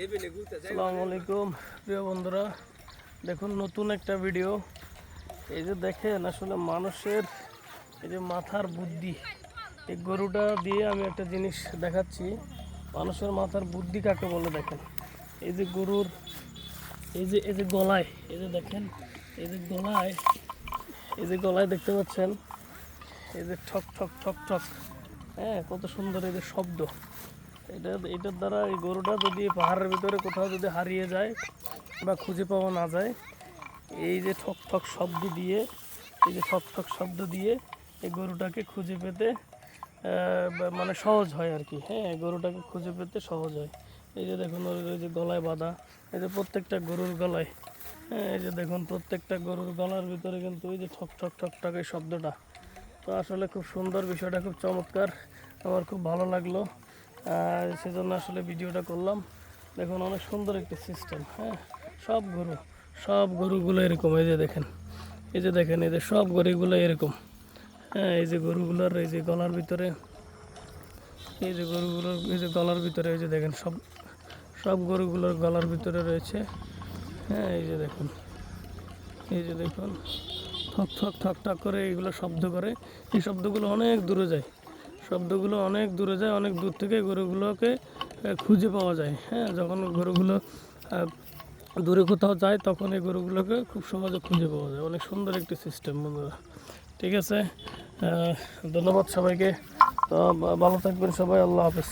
আসসালামু আলাইকুম। প্রিয় বন্ধুরা, দেখুন, নতুন একটা ভিডিও এই যে দেখেন, আসলে মানুষের এই যে মাথার বুদ্ধি, এই গরুটা দিয়ে আমি একটা জিনিস দেখাচ্ছি। মানুষের মাথার বুদ্ধি কাকে বলে দেখেন? এই যে গরুর, এই যে এই যে গলায়, এই যে দেখেন, এই যে গলায়, এই যে গলায় দেখতে পাচ্ছেন? এই যে ঠক ঠক ঠক ঠক। হ্যাঁ কত সুন্দর এই যে শব্দ। এটা এটার দ্বারা এই গরুটা যদি পাহাড়ের ভিতরে কোথাও যদি হারিয়ে যায় বা খুঁজে পাওয়া না যায়, এই যে ঠক ঠক শব্দ দিয়ে, এই যে ঠক ঠক শব্দ দিয়ে এই গরুটাকে খুঁজে পেতে মানে সহজ হয় আর কি। হ্যাঁ গরুটাকে খুঁজে পেতে সহজ হয়। এই যে দেখুন, ওর ওই যে গলায় বাঁধা, এই যে প্রত্যেকটা গরুর গলায় হ্যাঁ এই যে দেখুন, প্রত্যেকটা গরুর গলার ভিতরে কিন্তু ওই যে ঠক ঠক ঠক ঠক এই শব্দটা। তো আসলে খুব সুন্দর বিষয়টা, খুব চমৎকার, আমার খুব ভালো লাগল। আর সেজন্য আসলে ভিডিওটা করলাম দেখুন অনেক সুন্দর একটি সিস্টেম হ্যাঁ সব গরু সব গরুগুলো এরকম এই যে দেখেন এই যে দেখেন এই যে সব গরুগুলো এরকম হ্যাঁ এই যে গরুগুলোর এই যে গলার ভিতরে এই যে গরুগুলোর এই যে গলার ভিতরে এই যে দেখেন সব সব গরুগুলোর গলার ভিতরে রয়েছে হ্যাঁ এই যে দেখুন এই যে দেখুন ঠক ঠক ঠক ঠক করে এইগুলো শব্দ করে এই শব্দগুলো অনেক দূরে যায় শব্দগুলো অনেক দূরে যায়, অনেক দূর থেকে গরুগুলোকে খুঁজে পাওয়া যায়। হ্যাঁ যখন গরুগুলো দূরে কোথাও যায়, তখন এই গরুগুলোকে খুব সহজে খুঁজে পাওয়া যায়। অনেক সুন্দর একটি সিস্টেম বন্ধুরা। ঠিক আছে? ধন্যবাদ সবাইকে। তো ভালো থাকবেন সবাই। আল্লাহ হাফেজ।